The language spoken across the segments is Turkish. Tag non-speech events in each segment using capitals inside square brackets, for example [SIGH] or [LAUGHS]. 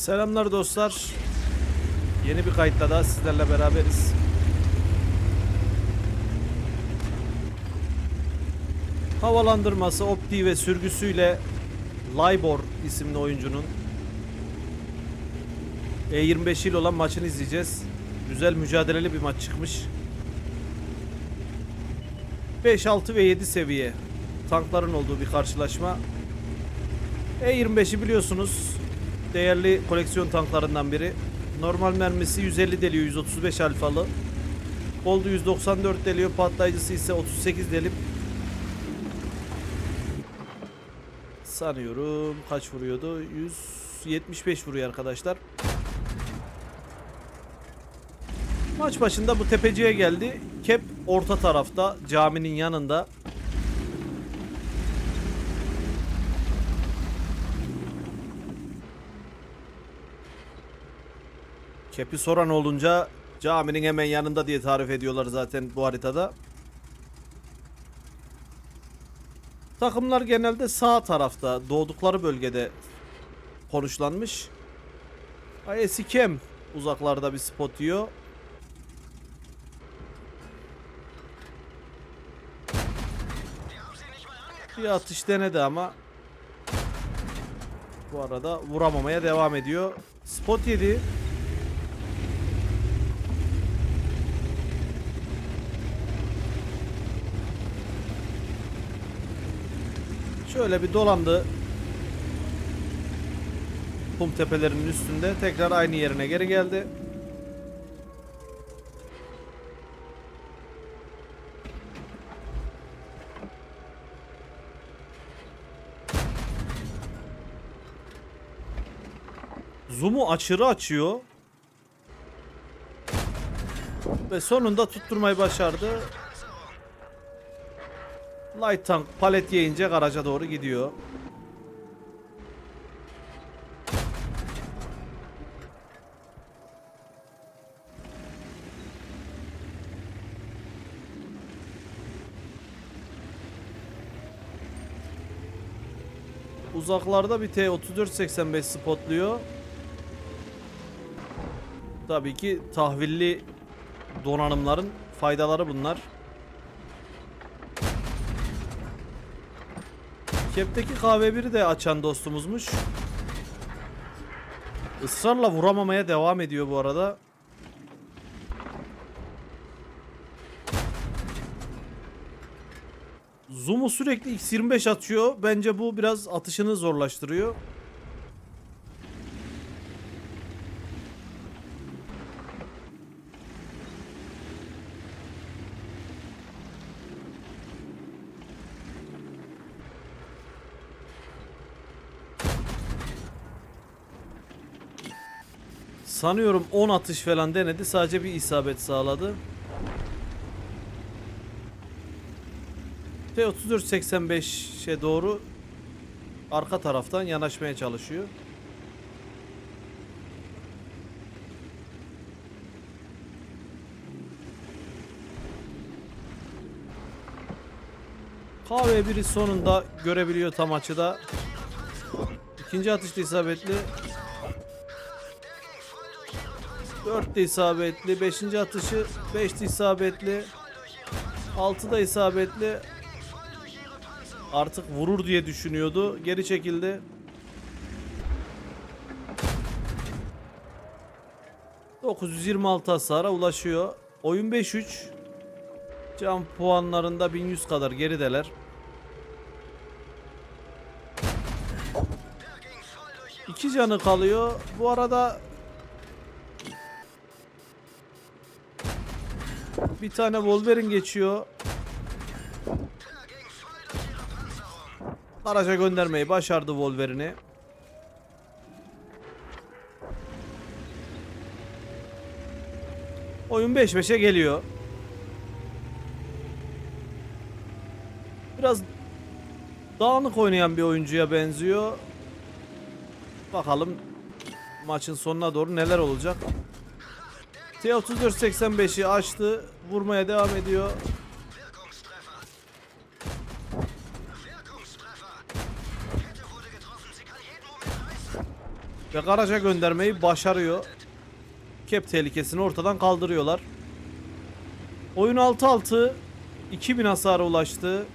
Selamlar dostlar. Yeni bir kayıtla daha sizlerle beraberiz. Havalandırması, optiği ve sürgüsüyle Lybor isimli oyuncunun E25 ile olan maçını izleyeceğiz. Güzel mücadeleli bir maç çıkmış. 5, 6 ve 7 seviye tankların olduğu bir karşılaşma. E25'i biliyorsunuz değerli koleksiyon tanklarından biri. Normal mermisi 150 deliyor 135 alfalı. Goldu 194 deliyor patlayıcısı ise 38 delip sanıyorum kaç vuruyordu 175 vuruyor arkadaşlar. Maç başında bu tepeciye geldi. Kep orta tarafta caminin yanında. Kep'i soran olunca caminin hemen yanında diye tarif ediyorlar zaten bu haritada. Takımlar genelde sağ tarafta doğdukları bölgede konuşlanmış. Ayesi Kem uzaklarda bir spot yiyor. Bir atış denedi ama bu arada vuramamaya devam ediyor. Spot yedi. Şöyle bir dolandı. Kum tepelerinin üstünde tekrar aynı yerine geri geldi. Zoom'u aşırı açıyor. Ve sonunda tutturmayı başardı. Light tank palet yiyince garaja doğru gidiyor. Uzaklarda bir T-3485 spotluyor. Tabii ki tahvilli donanımların faydaları bunlar. Kep'teki KV1'i de açan dostumuzmuş. Israrla vuramamaya devam ediyor bu arada. Zoom'u sürekli X25 atıyor. Bence bu biraz atışını zorlaştırıyor. Sanıyorum 10 atış falan denedi. Sadece bir isabet sağladı. T-34-85'e doğru arka taraftan yanaşmaya çalışıyor. KV1'i sonunda görebiliyor tam açıda. İkinci atışta isabetli. 4 de isabetli. 5. atışı 5 de isabetli. 6 da isabetli. Artık vurur diye düşünüyordu. Geri çekildi. ...926 hasara ulaşıyor. Oyun 5-3. Can puanlarında 1100 kadar gerideler. İki canı kalıyor. Bu arada Bir tane Wolverine geçiyor. Garaja göndermeyi başardı Wolverine'i. Oyun 5-5'e geliyor. Biraz dağınık oynayan bir oyuncuya benziyor. Bakalım maçın sonuna doğru neler olacak. T-34-85'i açtı. Vurmaya devam ediyor. Ve garaja göndermeyi başarıyor. Kep tehlikesini ortadan kaldırıyorlar. Oyun 6-6 2000 hasara ulaştı.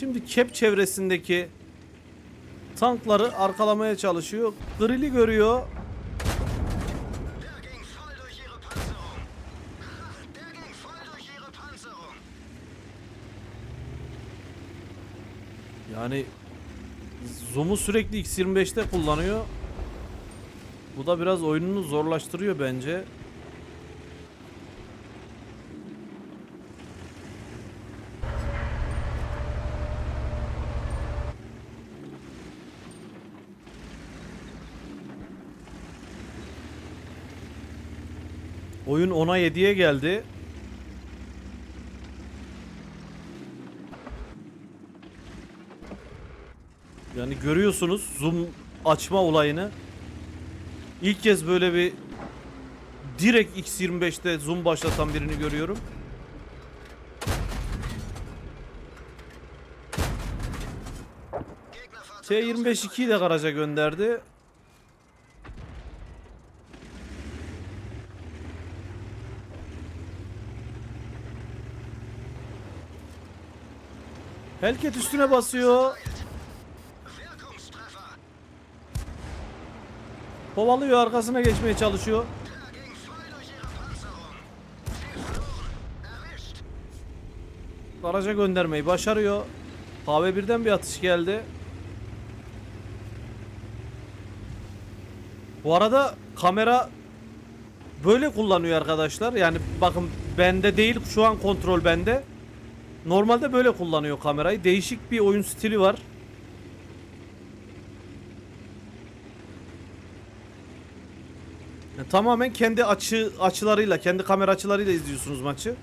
Şimdi kep çevresindeki tankları arkalamaya çalışıyor. Grill'i görüyor. Yani zoom'u sürekli X25'te kullanıyor. Bu da biraz oyununu zorlaştırıyor bence. Oyun 10'a 7'ye geldi. Yani görüyorsunuz zoom açma olayını. İlk kez böyle bir direkt X25'te zoom başlatan birini görüyorum. Gegnerfahrzeug T25-2'yi de garaja gönderdi. Helket üstüne basıyor. Kovalıyor arkasına geçmeye çalışıyor. Garaja göndermeyi başarıyor. KV1'den bir atış geldi. Bu arada kamera böyle kullanıyor arkadaşlar. Yani bakın bende değil şu an kontrol bende. Normalde böyle kullanıyor kamerayı. Değişik bir oyun stili var. Yani tamamen kendi açı açılarıyla, kendi kamera açılarıyla izliyorsunuz maçı.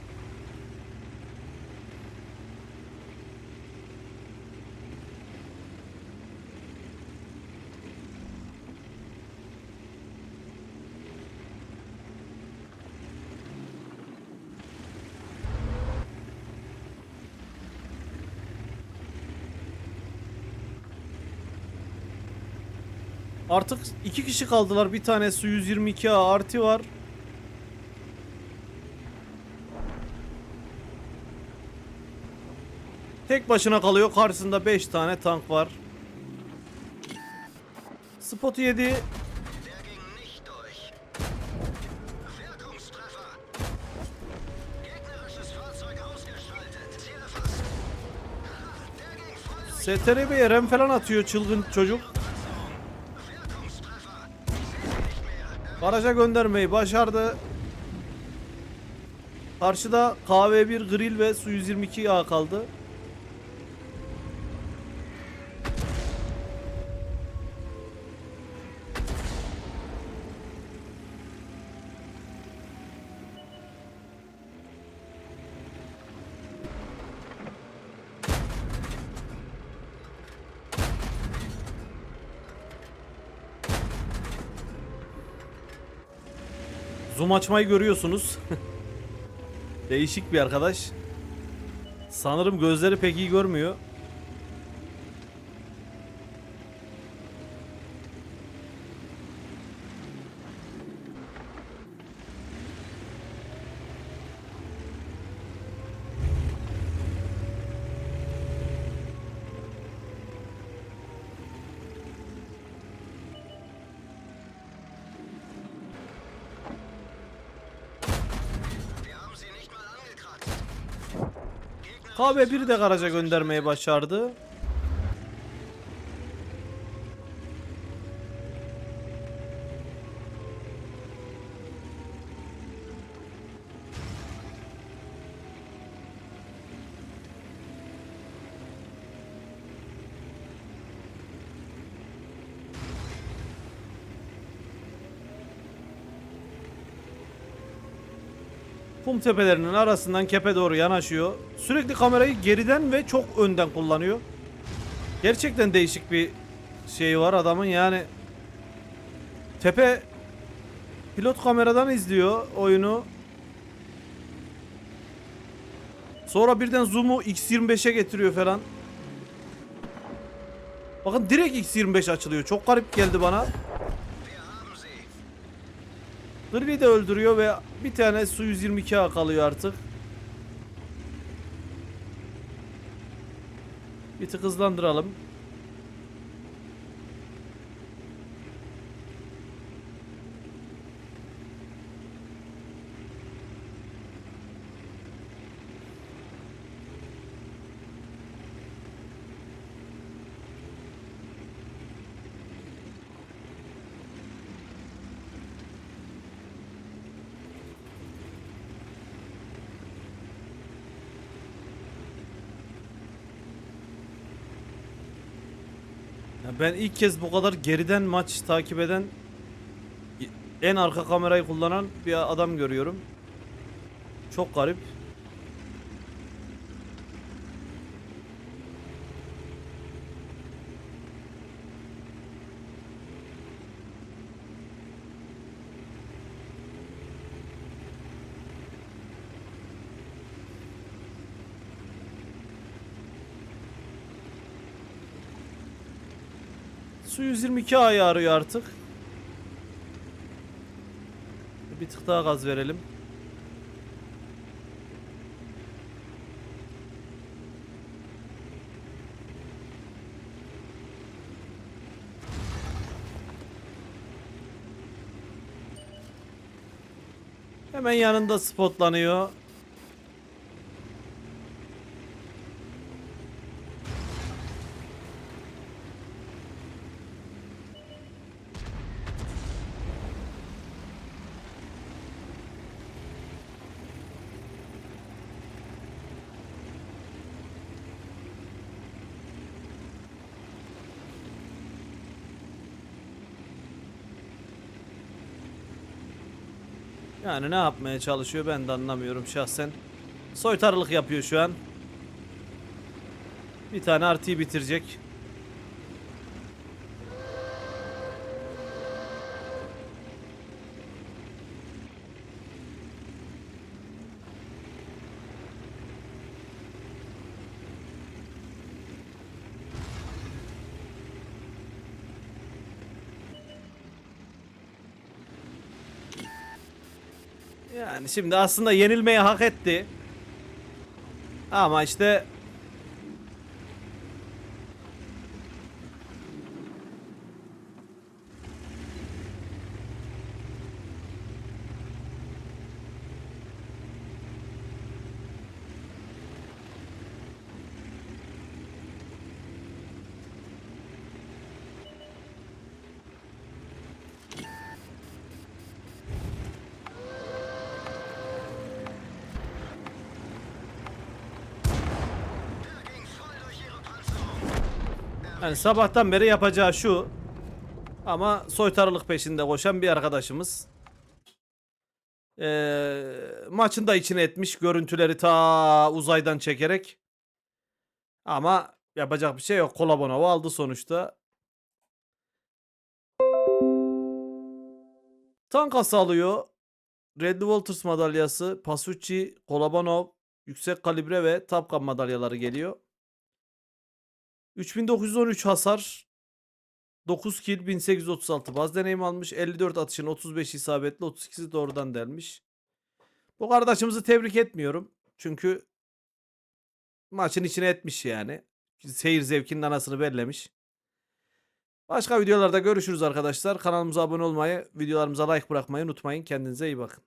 Artık iki kişi kaldılar. Bir tane su 122A artı var. Tek başına kalıyor. Karşısında 5 tane tank var. Spot yedi. STRB'ye rem falan atıyor çılgın çocuk. Garaja göndermeyi başardı. Karşıda KV1 grill ve su 122A kaldı. Zoom açmayı görüyorsunuz. [LAUGHS] Değişik bir arkadaş. Sanırım gözleri pek iyi görmüyor. KB1 de garaja göndermeyi başardı. Kum tepelerinin arasından kepe doğru yanaşıyor. Sürekli kamerayı geriden ve çok önden kullanıyor. Gerçekten değişik bir şey var adamın yani. Tepe pilot kameradan izliyor oyunu. Sonra birden zoom'u X25'e getiriyor falan. Bakın direkt X25 açılıyor. Çok garip geldi bana. Gırbi de öldürüyor ve bir tane su 122A kalıyor artık. Bir tık hızlandıralım. Ben ilk kez bu kadar geriden maç takip eden en arka kamerayı kullanan bir adam görüyorum. Çok garip. Su 122 ayı arıyor artık. Bir tık daha gaz verelim. Hemen yanında spotlanıyor. Yani ne yapmaya çalışıyor ben de anlamıyorum şahsen. Soytarılık yapıyor şu an. Bir tane artıyı bitirecek. Yani şimdi aslında yenilmeyi hak etti. Ama işte yani sabahtan beri yapacağı şu. Ama soytarılık peşinde koşan bir arkadaşımız. Ee, maçın da içine etmiş görüntüleri ta uzaydan çekerek. Ama yapacak bir şey yok. Kolabonov aldı sonuçta. Tankas alıyor. Red Walters madalyası, Pasucci, Kolabanov, yüksek kalibre ve Top Gun madalyaları geliyor. 3913 hasar, 9 kill, 1836 baz deneyim almış. 54 atışın 35 isabetli, 32'si doğrudan delmiş. Bu kardeşimizi tebrik etmiyorum. Çünkü maçın içine etmiş yani. Seyir zevkinin anasını bellemiş. Başka videolarda görüşürüz arkadaşlar. Kanalımıza abone olmayı, videolarımıza like bırakmayı unutmayın. Kendinize iyi bakın.